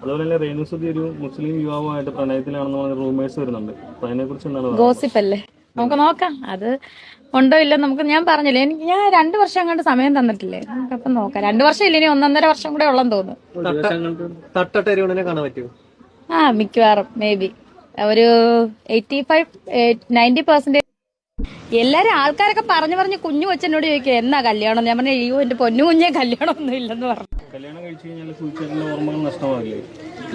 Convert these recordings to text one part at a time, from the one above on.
അതുപോലെ തന്നെ രേണുസുതി ഒരു മുസ്ലിം യുവാവുമായിട്ട് പ്രണയത്തിലാണെന്ന് റൂമേഴ്സ് വരുന്നുണ്ട്. അപ്പൊ അതിനെ കുറിച്ച് എന്താണ് അല്ലേ നമുക്ക് നോക്കാം. അത് ഉണ്ടോ ഇല്ല നമുക്ക് ഞാൻ പറഞ്ഞില്ലേ? എനിക്ക് ഞാൻ രണ്ടു വർഷം കണ്ട് സമയം തന്നിട്ടില്ലേ? നമുക്കപ്പം നോക്കാം. രണ്ടു വർഷം ഇല്ല ഇനി ഒന്നൊന്നര വർഷം കൂടെ ഉള്ളെന്ന് തോന്നുന്നു. ആ മിക്കവാറും. മേ ബി ഒരു എയ്റ്റി ഫൈവ് നയന്റി പെർസെന്റേജ് എല്ലാരും ആൾക്കാരൊക്കെ പറഞ്ഞു പറഞ്ഞ് കുഞ്ഞു കൊച്ചനോട് ചോദിക്കുക എന്നാ കല്യാണം? ഞാൻ പറഞ്ഞു അയ്യോ എന്റെ പൊന്നു കുഞ്ഞെ കല്യാണം ഒന്നും ഇല്ലെന്ന് പറഞ്ഞു. കല്യാണം കഴിച്ചു കഴിഞ്ഞാൽ സൂചിച്ചേട്ടന്റെ ഓർമ്മകൾ നഷ്ടമാകില്ലേ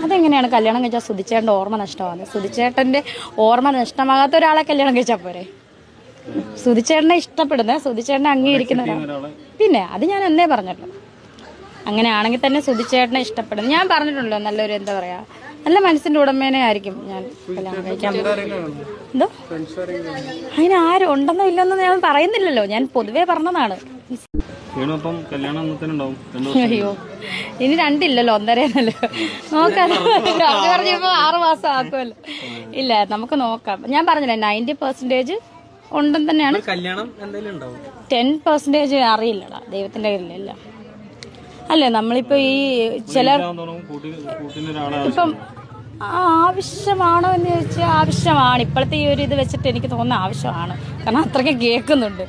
അതെങ്ങനെയാണ് കല്യാണം കഴിച്ചാൽ സുധിച്ചേട്ടന്റെ ഓർമ്മ നഷ്ടമാകുന്നത് സുധിച്ചേട്ടന്റെ ഓർമ്മ നഷ്ടമാകാത്ത ഒരാളെ കല്യാണം കഴിച്ചാൽ പോരെ? സുധിച്ചേട്ടനെ ഇഷ്ടപ്പെടുന്നത് സുധിച്ചേട്ടനെ അംഗീകരിക്കുന്ന പിന്നെ അത് ഞാൻ എന്നേ പറഞ്ഞല്ലോ അങ്ങനെയാണെങ്കിൽ തന്നെ സുധിച്ചേട്ടനെ ഇഷ്ടപ്പെടുന്നു ഞാൻ പറഞ്ഞിട്ടുണ്ടല്ലോ നല്ലൊരു എന്താ പറയാ നല്ല മനസ്സിന്റെ ഉടമേനെ ആയിരിക്കും ഞാൻ കല്യാണം കഴിക്കാൻ. എന്തോ? അതിന് ആരും ഉണ്ടെന്നോ ഇല്ലെന്നോ ഞാൻ പറയുന്നില്ലല്ലോ. ഞാൻ പൊതുവേ പറഞ്ഞതാണ്. അയ്യോ. ഇനി രണ്ടില്ലല്ലോ നോക്കാം. പറഞ്ഞു പറഞ്ഞപ്പോ ആറു മാസം ആക്കുമല്ലോ. ഇല്ല നമുക്ക് നോക്കാം. ഞാൻ പറഞ്ഞില്ലേ നയന്റി പെർസെന്റേജ് ഉണ്ടെന്ന് തന്നെയാണ്. കല്യാണം ടെൻ പെർസെന്റേജ് അറിയില്ലടാ ദൈവത്തിന്റെ കയ്യിലല്ല അല്ലേ നമ്മളിപ്പോ ഈ ചില ഇപ്പം ആവശ്യമാണോ എന്ന് ചോദിച്ചാൽ ആവശ്യമാണ്. ഇപ്പോഴത്തെ ഈ ഒരു ഇത് വെച്ചിട്ട് എനിക്ക് തോന്നുന്ന ആവശ്യമാണ്. കാരണം അത്രയ്ക്ക് കേൾക്കുന്നുണ്ട്.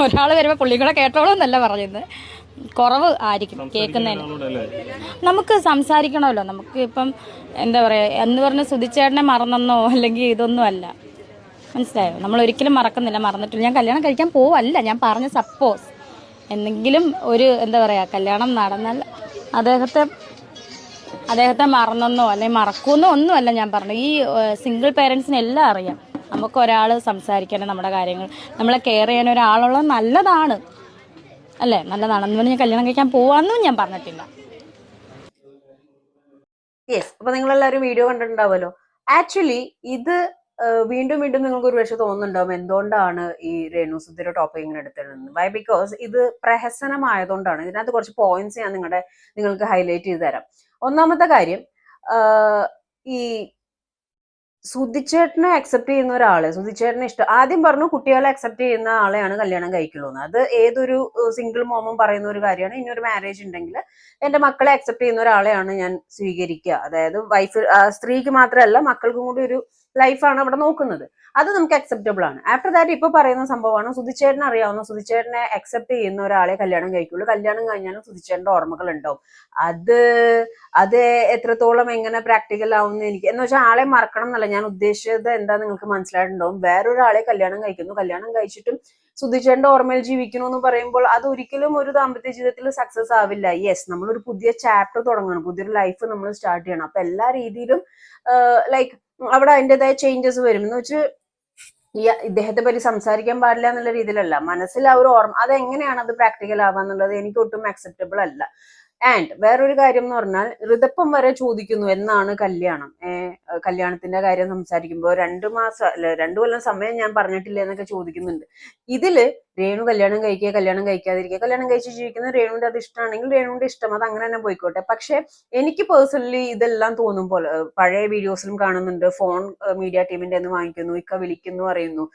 ഒരാൾ വരുമ്പോൾ പുള്ളിക്കൂടെ കേട്ടോളൂ എന്നല്ല പറയുന്നത്. കുറവ് ആയിരിക്കും കേൾക്കുന്നതിന്. നമുക്ക് സംസാരിക്കണമല്ലോ. നമുക്ക് ഇപ്പം എന്താ പറയുക എന്ന് പറഞ്ഞ് സുധിച്ചേട്ടനെ മറന്നെന്നോ അല്ലെങ്കിൽ ഇതൊന്നും അല്ല. മനസ്സിലായോ? നമ്മൾ ഒരിക്കലും മറക്കുന്നില്ല. മറന്നിട്ടില്ല. ഞാൻ കല്യാണം കഴിക്കാൻ പോവല്ല. ഞാൻ പറഞ്ഞ സപ്പോസ് എന്തെങ്കിലും ഒരു എന്താ പറയുക കല്യാണം നടന്നാൽ അദ്ദേഹത്തെ അദ്ദേഹത്തെ മറന്നെന്നോ അല്ലെങ്കിൽ മറക്കുമെന്നോ ഒന്നുമല്ല ഞാൻ പറഞ്ഞു ഈ സിംഗിൾ പേരൻസിന് എല്ലാം അറിയാം. നമുക്ക് ഒരാൾ സംസാരിക്കാനും നമ്മുടെ കാര്യങ്ങൾ. നമ്മളെ കെയർ ചെയ്യാൻ ഒരാളുള്ളത് നല്ലതാണ്. അല്ലേ? നല്ലതാണെന്ന് പറഞ്ഞ് കല്യാണം കഴിക്കാൻ പോവാന്നും ഞാൻ പറഞ്ഞിട്ടില്ല. യെസ് അപ്പൊ നിങ്ങൾ എല്ലാവരും വീഡിയോ കണ്ടിട്ടുണ്ടാവുമല്ലോ. ആക്ച്വലി ഇത് വീണ്ടും വീണ്ടും നിങ്ങൾക്ക് ഒരു പക്ഷെ തോന്നുന്നുണ്ടാവും എന്തുകൊണ്ടാണ് ഈ രേണു സുന്ദര ടോപ്പിക് ഇങ്ങനെ എടുത്തിരുന്നത് വൈ ബിക്കോസ് ഇത് പ്രഹസനമായതുകൊണ്ടാണ്. ഇതിനകത്ത് കുറച്ച് പോയിന്റ്സ് ഞാൻ നിങ്ങളുടെ നിങ്ങൾക്ക് ഹൈലൈറ്റ് ചെയ്ത് തരാം ഒന്നാമത്തെ കാര്യം ഈ സുധിച്ചേട്ടനെ അക്സെപ്റ്റ് ചെയ്യുന്ന ഒരാൾ സുധിച്ചേട്ടനെ ഇഷ്ടം ആദ്യം പറഞ്ഞു കുട്ടികളെ അക്സെപ്റ്റ് ചെയ്യുന്ന ആളെയാണ് കല്യാണം കഴിക്കുള്ളൂ എന്ന്. അത് ഏതൊരു സിംഗിൾ മോമും പറയുന്ന ഒരു കാര്യമാണ്. ഇനി ഒരു മാരേജ് ഉണ്ടെങ്കിൽ എന്റെ മക്കളെ അക്സെപ്റ്റ് ചെയ്യുന്ന ഒരാളെയാണ് ഞാൻ സ്വീകരിക്കുക. അതായത് വൈഫ് സ്ത്രീക്ക് മാത്രമല്ല മക്കൾക്കും കൂടി ഒരു ലൈഫാണ് അവിടെ നോക്കുന്നത്. അത് നമുക്ക് അക്സെപ്റ്റബിൾ ആണ്. ആഫ്റ്റർ ദാറ്റ് ഇപ്പൊ പറയുന്ന സംഭവമാണ് സുധിച്ചേട്ടനെ അറിയാവുന്ന സുധിച്ചേട്ടനെ അക്സെപ്റ്റ് ചെയ്യുന്ന ഒരാളെ കല്യാണം കഴിക്കുള്ളൂ. കല്യാണം കഴിഞ്ഞാലും സുധിച്ചേട്ടന്റെ ഓർമ്മകൾ ഉണ്ടാവും. അത് അത് എത്രത്തോളം എങ്ങനെ പ്രാക്ടിക്കൽ ആവുന്ന എനിക്ക് എന്ന് വെച്ചാൽ ആളെ മറക്കണം എന്നല്ല. ഞാൻ ഉദ്ദേശിച്ചത് എന്താ നിങ്ങൾക്ക് മനസ്സിലായിട്ടുണ്ടാവും. വേറൊരാളെ കല്യാണം കഴിക്കുന്നു. കല്യാണം കഴിച്ചിട്ടും സുധിച്ചേട്ടന്റെ ഓർമ്മയിൽ ജീവിക്കുന്നു എന്ന് പറയുമ്പോൾ അത് ഒരിക്കലും ഒരു ദാമ്പത്യ ജീവിതത്തിൽ സക്സസ് ആവില്ല. യെസ് നമ്മളൊരു പുതിയ ചാപ്റ്റർ തുടങ്ങണം. പുതിയൊരു ലൈഫ് നമ്മൾ സ്റ്റാർട്ട് ചെയ്യണം. അപ്പൊ എല്ലാ രീതിയിലും ലൈക്ക് അവിടെ അതിന്റെതായ ചേഞ്ചസ് വരും. എന്ന് വെച്ച് ഈ ഇദ്ദേഹത്തെ പറ്റി സംസാരിക്കാൻ പാടില്ല എന്നുള്ള രീതിയിലല്ല. മനസ്സിൽ ആ ഒരു ഓർമ്മ അതെങ്ങനെയാണ് അത് പ്രാക്ടിക്കൽ ആവാന്നുള്ളത് എനിക്ക് ഒട്ടും അക്സെപ്റ്റബിൾ അല്ല. ആൻഡ് വേറൊരു കാര്യം എന്ന് പറഞ്ഞാൽ ഋതപ്പം വരെ ചോദിക്കുന്നു എന്നാണ് കല്യാണം. കല്യാണത്തിന്റെ കാര്യം സംസാരിക്കുമ്പോൾ രണ്ടു മാസം അല്ല രണ്ടു കൊല്ലം സമയം ഞാൻ പറഞ്ഞിട്ടില്ല എന്നൊക്കെ ചോദിക്കുന്നുണ്ട്. ഇതിൽ രേണു കല്യാണം കഴിക്കുക കല്യാണം കഴിക്കാതിരിക്കുക. കല്യാണം കഴിച്ച് ജീവിക്കുന്ന രേണുവിന്റെ അത് ഇഷ്ടമാണെങ്കിൽ രേണുവിന്റെ ഇഷ്ടം അത് അങ്ങനെ തന്നെ പോയിക്കോട്ടെ. പക്ഷെ എനിക്ക് പേഴ്സണലി ഇതെല്ലാം തോന്നും പോലെ പഴയ വീഡിയോസിലും കാണുന്നുണ്ട്. ഫോൺ മീഡിയ ടീമിന്റെ നിന്ന് വാങ്ങിക്കുന്നു ഇക്ക വിളിക്കുന്നു പറയുന്നു.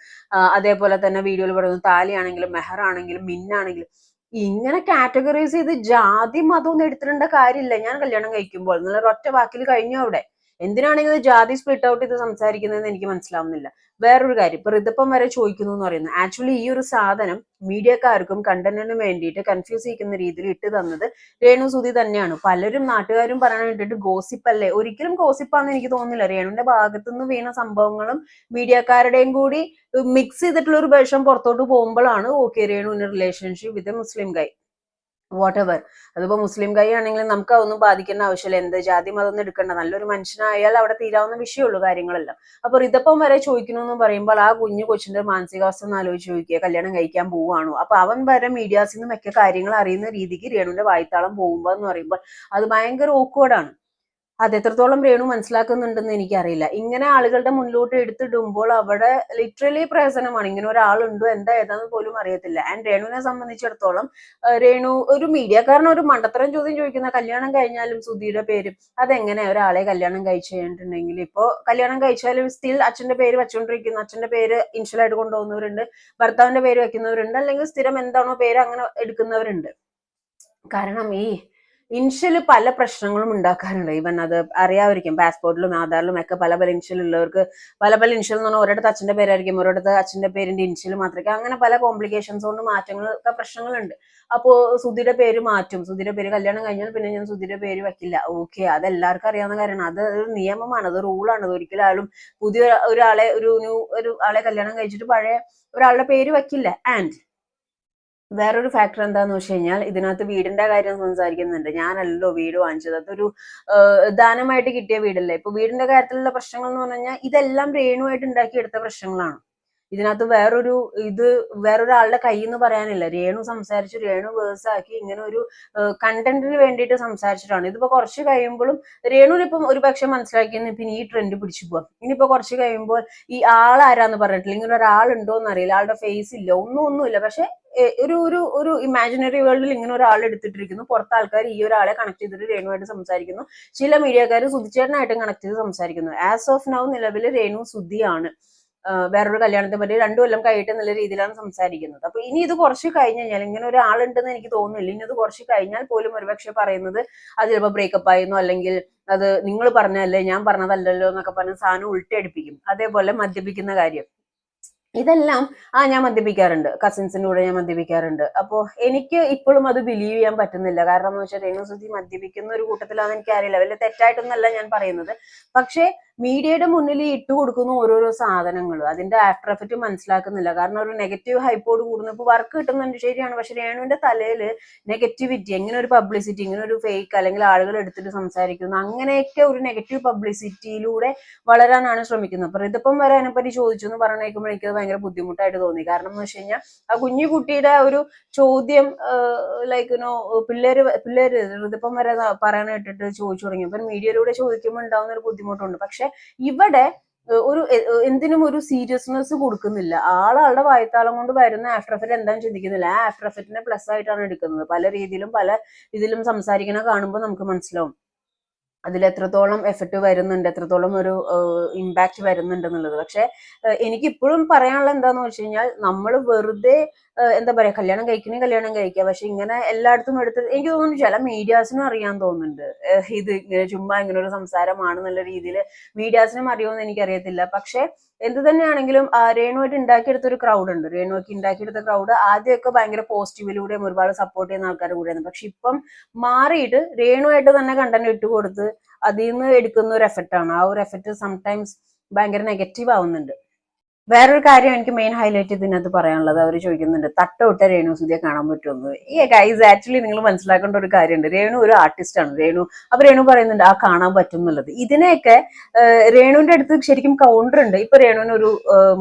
അതേപോലെ തന്നെ വീഡിയോയിൽ പറയുന്നു താലിയാണെങ്കിലും മെഹറാണെങ്കിലും മിന്നാണെങ്കിലും. ഇങ്ങനെ കാറ്റഗറൈസ് ചെയ്ത് ജാതി മതം ഒന്നും എടുത്തിടേണ്ട കാര്യമില്ല. ഞാൻ കല്യാണം കഴിക്കുമ്പോൾ. എന്നുള്ള ഒറ്റ വാക്കിൽ കഴിഞ്ഞു അവിടെ? എന്തിനാണെങ്കിൽ ജാതി സ്പ്ലിറ്റ് ഔട്ട് ചെയ്ത് സംസാരിക്കുന്നതെന്ന് എനിക്ക് മനസ്സിലാവുന്നില്ല. വേറൊരു കാര്യം ഇപ്പൊ ഋതപ്പം വരെ ചോദിക്കുന്നു എന്ന് പറയുന്നത് ആക്ച്വലി ഈ ഒരു സാധനം മീഡിയക്കാർക്കും കണ്ടന്റിനും വേണ്ടിയിട്ട് കൺഫ്യൂസ് ചെയ്യിക്കുന്ന രീതിയിൽ ഇട്ട് തന്നത് രേണു സുധി തന്നെയാണ്. പലരും നാട്ടുകാരും പറയാൻ വേണ്ടിയിട്ട് ഗോസിപ്പ് അല്ലേ? ഒരിക്കലും ഗോസിപ്പാന്ന് എനിക്ക് തോന്നുന്നില്ല. രേണുവിന്റെ ഭാഗത്തുനിന്ന് വീണ സംഭവങ്ങളും മീഡിയക്കാരുടെയും കൂടി മിക്സ് ചെയ്തിട്ടുള്ള ഒരു വേഷം പുറത്തോട്ട് പോകുമ്പോഴാണ് okay രേണുവിന്റെ relationship with Muslim guy whatever അതിപ്പോ മുസ്ലിം കൈ ആണെങ്കിലും നമുക്ക് അതൊന്നും ബാധിക്കേണ്ട ആവശ്യമില്ല. എന്ത് ജാതി മതം എടുക്കേണ്ട. നല്ലൊരു മനുഷ്യനായാൽ അവിടെ തീരാവുന്ന വിഷയമുള്ളൂ കാര്യങ്ങളെല്ലാം. അപ്പൊ ഇതപ്പം വരെ ചോദിക്കുന്നു എന്ന് പറയുമ്പോൾ ആ കുഞ്ഞു കൊച്ചിന്റെ മാനസികാവസ്ഥ ഒന്ന് ആലോചിച്ച് ചോദിക്കുക കല്യാണം കഴിക്കാൻ പോവാണോ അപ്പൊ അവൻ വരെ മീഡിയാസിൽ നിന്നും ഒക്കെ കാര്യങ്ങൾ അറിയുന്ന രീതിക്ക് രേണുവിന്റെ വായ്ത്താളം പോകുമ്പോ എന്ന് പറയുമ്പോൾ അത് ഭയങ്കര ആണ്. അത് എത്രത്തോളം രേണു മനസ്സിലാക്കുന്നുണ്ടെന്ന് എനിക്കറിയില്ല. ഇങ്ങനെ ആളുകളുടെ മുന്നിലോട്ട് എടുത്തിടുമ്പോൾ അവിടെ ലിറ്ററലി പ്രഹസനമാണ്. ഇങ്ങനെ ഒരാളുണ്ടോ എന്താ ഏതാന്ന് പോലും അറിയത്തില്ല. ആൻഡ് രേണുവിനെ സംബന്ധിച്ചിടത്തോളം രേണു ഒരു മീഡിയക്കാരൻ ഒരു മണ്ടത്തരം ചോദ്യം ചോദിക്കുന്ന കല്യാണം കഴിഞ്ഞാലും സുധിയുടെ പേര് അതെങ്ങനെ ഒരാളെ കല്യാണം കഴിച്ചു കഴിഞ്ഞിട്ടുണ്ടെങ്കിൽ ഇപ്പോ കല്യാണം കഴിച്ചാലും സ്റ്റിൽ അച്ഛന്റെ പേര് വെച്ചുകൊണ്ടിരിക്കുന്നു. അച്ഛന്റെ പേര് ഇൻഷ്യലായിട്ട് കൊണ്ടുപോകുന്നവരുണ്ട്. ഭർത്താവിന്റെ പേര് വെക്കുന്നവരുണ്ട് അല്ലെങ്കിൽ സ്ഥിരം എന്താണോ പേര് അങ്ങനെ എടുക്കുന്നവരുണ്ട്. കാരണം ഈ ഇൻഷ്യൽ പല പ്രശ്നങ്ങളും ഉണ്ടാക്കാറുണ്ട്. ഈവൻ അത് അറിയാമായിരിക്കും പാസ്പോർട്ടിലും ആധാറിലും ഒക്കെ പല പല ഇൻഷ്യൽ ഉള്ളവർക്ക് പല പല ഇൻഷ്യൽ എന്ന് പറഞ്ഞാൽ ഒരിടത്ത് അച്ഛന്റെ പേരായിരിക്കും ഒരിടത്ത് അച്ഛന്റെ പേരിന്റെ ഇൻഷ്യൽ മാത്രമേ അങ്ങനെ പല കോംപ്ലിക്കേഷൻസ് കൊണ്ട് മാറ്റങ്ങൾ ഒക്കെ പ്രശ്നങ്ങളുണ്ട്. അപ്പോൾ സുധിയുടെ പേര് മാറ്റും. സുധിയുടെ പേര് കല്യാണം കഴിഞ്ഞാൽ പിന്നെ ഞാൻ സുധിയുടെ പേര് വെക്കില്ല. ഓക്കെ അത് എല്ലാവർക്കും അറിയാവുന്ന കാര്യമാണ്. അത് ഒരു നിയമമാണ് അത് റൂളാണ് അത് ഒരിക്കലും പുതിയ ഒരാളെ ഒരു ന്യൂ ഒരു ആളെ കല്യാണം കഴിച്ചിട്ട് പഴയ ഒരാളുടെ പേര് വെക്കില്ല. ആൻഡ് വേറൊരു ഫാക്ടർ എന്താന്ന് വെച്ച് കഴിഞ്ഞാൽ ഇതിനകത്ത് വീടിന്റെ കാര്യം സംസാരിക്കുന്നുണ്ട്. ഞാനല്ലോ വീട് വാങ്ങിച്ചത്. അതൊരു ദാനമായിട്ട് കിട്ടിയ വീടല്ലേ? ഇപ്പൊ വീടിന്റെ കാര്യത്തിലുള്ള പ്രശ്നങ്ങൾ എന്ന് പറഞ്ഞു കഴിഞ്ഞാൽ ഇതെല്ലാം രേണുവായിട്ട് ഉണ്ടാക്കിയെടുത്ത പ്രശ്നങ്ങളാണ്. ഇതിനകത്ത് വേറൊരു ഇത് വേറൊരാളുടെ കൈ എന്ന് പറയാനില്ല. രേണു സംസാരിച്ചു രേണു വേഴ്സ് ആക്കി ഇങ്ങനെ ഒരു കണ്ടന്റിന് വേണ്ടിയിട്ട് സംസാരിച്ചിട്ടാണ്. ഇതിപ്പോ കുറച്ച് കഴിയുമ്പോഴും രേണുവിന് ഇപ്പം ഒരു പക്ഷെ മനസ്സിലാക്കിയെന്ന് ഇപ്പം ഈ ട്രെൻഡ് പിടിച്ചു പോവാം. ഇനിയിപ്പോ കുറച്ച് കഴിയുമ്പോൾ ഈ ആൾ ആരാന്ന് പറഞ്ഞിട്ടില്ല. ഇങ്ങനെ ഒരാളുണ്ടോ എന്ന് അറിയില്ല. ആളുടെ ഫേസ് ഇല്ല. ഒന്നും ഒന്നുമില്ല. പക്ഷെ ഒരു ഒരു ഒരു ഇമാജിനറി വേൾഡിൽ ഇങ്ങനെ ഒരാൾ എടുത്തിട്ടിരിക്കുന്നു. പുറത്ത് ആൾക്കാർ ഈ ഒരാളെ കണക്ട് ചെയ്തിട്ട് രേണുവായിട്ട് സംസാരിക്കുന്നു. ചില മീഡിയക്കാർ സുധിച്ചേട്ടനായിട്ടും കണക്ട് ചെയ്ത് സംസാരിക്കുന്നു. ആസ് ഓഫ് നൗ നിലവിൽ രേണു സുധിയാണ്. വേറൊരു കല്യാണത്തെ പറ്റി രണ്ടു കൊല്ലം കഴിയിട്ട് എന്നുള്ള രീതിയിലാണ് സംസാരിക്കുന്നത്. അപ്പൊ ഇനി ഇത് കുറച്ച് കഴിഞ്ഞ് കഴിഞ്ഞാൽ ഇങ്ങനെ ഒരാളുണ്ടെന്ന് എനിക്ക് തോന്നുന്നില്ല. ഇനി ഇത് കുറച്ച് കഴിഞ്ഞാൽ പോലും ഒരുപക്ഷെ പറയുന്നത് അത് ചിലപ്പോൾ ബ്രേക്കപ്പ് ആയിരുന്നു അല്ലെങ്കിൽ അത് നിങ്ങൾ പറഞ്ഞല്ലേ ഞാൻ പറഞ്ഞതല്ലല്ലോ എന്നൊക്കെ പറഞ്ഞ് സാധനം ഉൾട്ടടിപ്പിക്കും. അതേപോലെ മദ്യപിക്കുന്ന കാര്യം. ഇതെല്ലാം ആ ഞാൻ മദ്യപിക്കാറുണ്ട്. കസിൻസിന്റെ കൂടെ ഞാൻ മദ്യപിക്കാറുണ്ട്. അപ്പോൾ എനിക്ക് ഇപ്പോഴും അത് ബിലീവ് ചെയ്യാൻ പറ്റുന്നില്ല. കാരണം എന്ന് വെച്ചാൽ രേണു സുധി മദ്യപിക്കുന്ന ഒരു കൂട്ടത്തിലാണെന്ന് എനിക്കറിയില്ല. വലിയ തെറ്റായിട്ടൊന്നല്ല ഞാൻ പറയുന്നത്. പക്ഷേ മീഡിയയുടെ മുന്നിൽ ഇട്ട് കൊടുക്കുന്ന ഓരോരോ സാധനങ്ങൾ. അതിന്റെ ആഫ്റ്റർ എഫക്റ്റ് മനസ്സിലാക്കുന്നില്ല. കാരണം ഒരു നെഗറ്റീവ് ഹൈപ്പോട് കൂടുന്നു. ഇപ്പൊ വർക്ക് കിട്ടുന്നുണ്ട്. ശരിയാണ്. പക്ഷെ രേണുവിന്റെ തലയിൽ നെഗറ്റിവിറ്റി എങ്ങനെ ഒരു പബ്ലിസിറ്റി ഇങ്ങനെ ഒരു ഫേക്ക് അല്ലെങ്കിൽ ആളുകൾ എടുത്തിട്ട് സംസാരിക്കുന്നു. അങ്ങനെയൊക്കെ ഒരു നെഗറ്റീവ് പബ്ലിസിറ്റിയിലൂടെ വളരാനാണ് ശ്രമിക്കുന്നത്. അപ്പൊ ഇതിപ്പം വരെ അതിനെപ്പറ്റി ചോദിച്ചു എന്ന് പറഞ്ഞേക്കുമ്പോൾ എനിക്കത് ഭയങ്കര ബുദ്ധിമുട്ടായിട്ട് തോന്നി. കാരണം എന്ന് വെച്ച് കഴിഞ്ഞാൽ ആ കുഞ്ഞു കുട്ടിയുടെ ഒരു ചോദ്യം ലൈക്ക് നോ പിള്ളേര് പിള്ളേര് ഇതിപ്പം വരെ ഇട്ടിട്ട് ചോദിച്ചു തുടങ്ങി. അപ്പൊ മീഡിയയിലൂടെ ചോദിക്കുമ്പോൾ ഉണ്ടാവുന്ന ഒരു ബുദ്ധിമുട്ടുണ്ട്. പക്ഷെ ഇവിടെ ഒരു എന്തിനും ഒരു സീരിയസ്നെസ് കൊടുക്കുന്നില്ല. ആളാളുടെ വായത്താളം കൊണ്ട് വരുന്ന ആഫ്റ്റർ എഫക്റ്റ് എന്താണെന്ന് ചിന്തിക്കുന്നില്ല. ആ ആഫ്റ്റർ എഫക്റ്റിനെ പ്ലസ് ആയിട്ടാണ് എടുക്കുന്നത്. പല രീതിയിലും പല ഇതിലും സംസാരിക്കണ കാണുമ്പോൾ നമുക്ക് മനസ്സിലാവും. അതിൽ എത്രത്തോളം എഫക്റ്റ് വരുന്നുണ്ട് എത്രത്തോളം ഒരു ഇമ്പാക്റ്റ് വരുന്നുണ്ട് എന്നുള്ളത് പക്ഷെ എനിക്ക് ഇപ്പോഴും പറയാനുള്ള എന്താന്ന് വെച്ച് കഴിഞ്ഞാൽ നമ്മൾ വെറുതെ എന്താ പറയാ കല്യാണം കഴിക്കണേ കല്യാണം കഴിക്കുക പക്ഷെ ഇങ്ങനെ എല്ലായിടത്തും എടുത്ത് എനിക്ക് തോന്നുന്നു ചില മീഡിയാസിനും അറിയാൻ തോന്നുന്നുണ്ട്. ഇത് ഇങ്ങനെ ചുമ്മാ ഇങ്ങനെ ഒരു സംസാരമാണ് എന്നുള്ള രീതിയിൽ മീഡിയാസിനും അറിയുമെന്ന് എനിക്കറിയത്തില്ല. പക്ഷെ എന്ത് തന്നെയാണെങ്കിലും ആ, രേണുവായിട്ട് ഉണ്ടാക്കിയെടുത്ത ഒരു ക്രൗഡ് ഉണ്ട്. രേണുവയ്ക്ക് ഉണ്ടാക്കിയെടുത്ത ക്രൗഡ് ആദ്യമൊക്കെ ഭയങ്കര പോസിറ്റീവിലൂടെയും ഒരുപാട് സപ്പോർട്ട് ചെയ്യുന്ന ആൾക്കാരുടെ കൂടെയായിരുന്നു. പക്ഷെ ഇപ്പം മാറിയിട്ട് രേണുവായിട്ട് തന്നെ കണ്ടന്റ് ഇട്ട് അതിൽ നിന്ന് എടുക്കുന്ന ഒരു എഫക്റ്റ് ആണ്. ആ ഒരു എഫക്റ്റ് സംടൈംസ് ഭയങ്കര നെഗറ്റീവ് ആവുന്നുണ്ട്. വേറൊരു കാര്യം എനിക്ക് മെയിൻ ഹൈലൈറ്റ് ഇതിനകത്ത് പറയാനുള്ളത് അവർ ചോദിക്കുന്നുണ്ട് തട്ടവിട്ട രേണു സുധിയെ കാണാൻ പറ്റുമെന്ന് ഈ ഗൈസ് ആക്ച്വലി നിങ്ങൾ മനസ്സിലാക്കേണ്ട ഒരു കാര്യമുണ്ട്. രേണു ഒരു ആർട്ടിസ്റ്റ് ആണ്. രേണു അപ്പൊ രേണു പറയുന്നുണ്ട് ആ കാണാൻ പറ്റും എന്നുള്ളത് ഇതിനെയൊക്കെ രേണുവിന്റെ അടുത്ത് ശരിക്കും കൗണ്ടർ ഉണ്ട്. ഇപ്പൊ രേണുവിന് ഒരു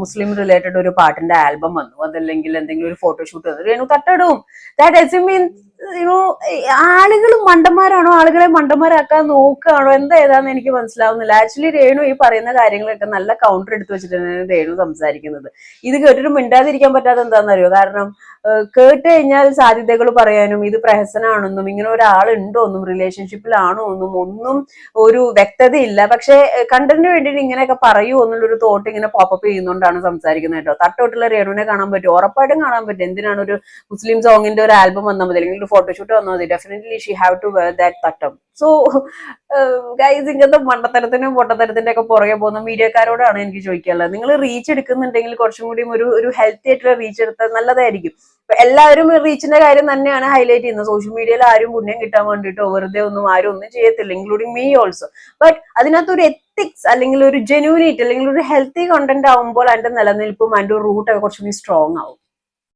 മുസ്ലിം റിലേറ്റഡ് ഒരു പാട്ടിന്റെ ആൽബം വന്നു. അതല്ലെങ്കിൽ എന്തെങ്കിലും ഒരു ഫോട്ടോഷൂട്ട് വന്നു. രേണു തട്ടടും ദാറ്റ് ഡസൻ മീൻ ആളുകൾ മണ്ടന്മാരാണോ? ആളുകളെ മണ്ടന്മാരാക്കാൻ നോക്കുകയാണോ? എന്താ ഏതാന്ന് എനിക്ക് മനസ്സിലാവുന്നില്ല. ആക്ച്വലി രേണു ഈ പറയുന്ന കാര്യങ്ങളൊക്കെ നല്ല കൗണ്ടർ എടുത്ത് വെച്ചിട്ടാണ് രേണു സംസാരിക്കുന്നത്. ഇത് കേട്ടിട്ട് മിണ്ടാതിരിക്കാൻ പറ്റാതെ എന്താണെന്നറിയോ കാരണം കേട്ട് കഴിഞ്ഞാൽ സാധ്യതകൾ പറയാനും ഇത് പ്രഹസനാണെന്നും ഇങ്ങനെ ഒരാളുണ്ടോ എന്നും റിലേഷൻഷിപ്പിലാണോ എന്നും ഒന്നും ഒരു വ്യക്തതയില്ല. പക്ഷെ കണ്ടന്റിന് വേണ്ടിയിട്ട് ഇങ്ങനെയൊക്കെ പറയൂ എന്നുള്ളൊരു തോട്ട് ഇങ്ങനെ പോപ്പപ്പ് ചെയ്യുന്നോണ്ടാണ് സംസാരിക്കുന്നത് കേട്ടോ. തട്ടോട്ടുള്ള രേണുവിനെ കാണാൻ പറ്റും ഉറപ്പായിട്ടും കാണാൻ പറ്റും. എന്തിനാണ് ഒരു മുസ്ലിം സോങ്ങിന്റെ ഒരു ആൽബം വന്നാൽ മതി? അല്ലെങ്കിൽ ഫോട്ടോഷൂട്ട് വന്നാൽ മതി definitely she have to wear that തട്ടം സോ ഗൈസ് ഇങ്ങനത്തെ മണ്ടത്തരത്തിനും പൊട്ടത്തരത്തിന്റെ ഒക്കെ പുറകെ പോകുന്ന മീഡിയക്കാരോടാണ് എനിക്ക് ചോദിക്കാനുള്ളത്. നിങ്ങൾ റീച്ച് എടുക്കുന്നുണ്ടെങ്കിൽ കുറച്ചും കൂടിയും ഒരു ഒരു ഹെൽത്തി ആയിട്ടുള്ള റീച്ച് എടുത്താൽ നല്ലതായിരിക്കും. എല്ലാവരും റീച്ചിന്റെ കാര്യം തന്നെയാണ് ഹൈലൈറ്റ് ചെയ്യുന്നത്. സോഷ്യൽ മീഡിയയിൽ ആരും പുണ്യം കിട്ടാൻ വേണ്ടിയിട്ടോ വെറുതെ ഒന്നും ആരും ഒന്നും ചെയ്യത്തില്ല ഇൻക്ലൂഡിങ് മീ ഓൾസോ ബട്ട് അതിനകത്ത് ഒരു എത്തിക്സ് അല്ലെങ്കിൽ ഒരു ജെന്യൂനിറ്റി അല്ലെങ്കിൽ ഒരു ഹെൽത്തി കണ്ടന്റ് ആവുമ്പോൾ അതിന്റെ നിലനിൽപ്പും അതിന്റെ റൂട്ടൊക്കെ കുറച്ചും കൂടി സ്ട്രോങ് ആവും.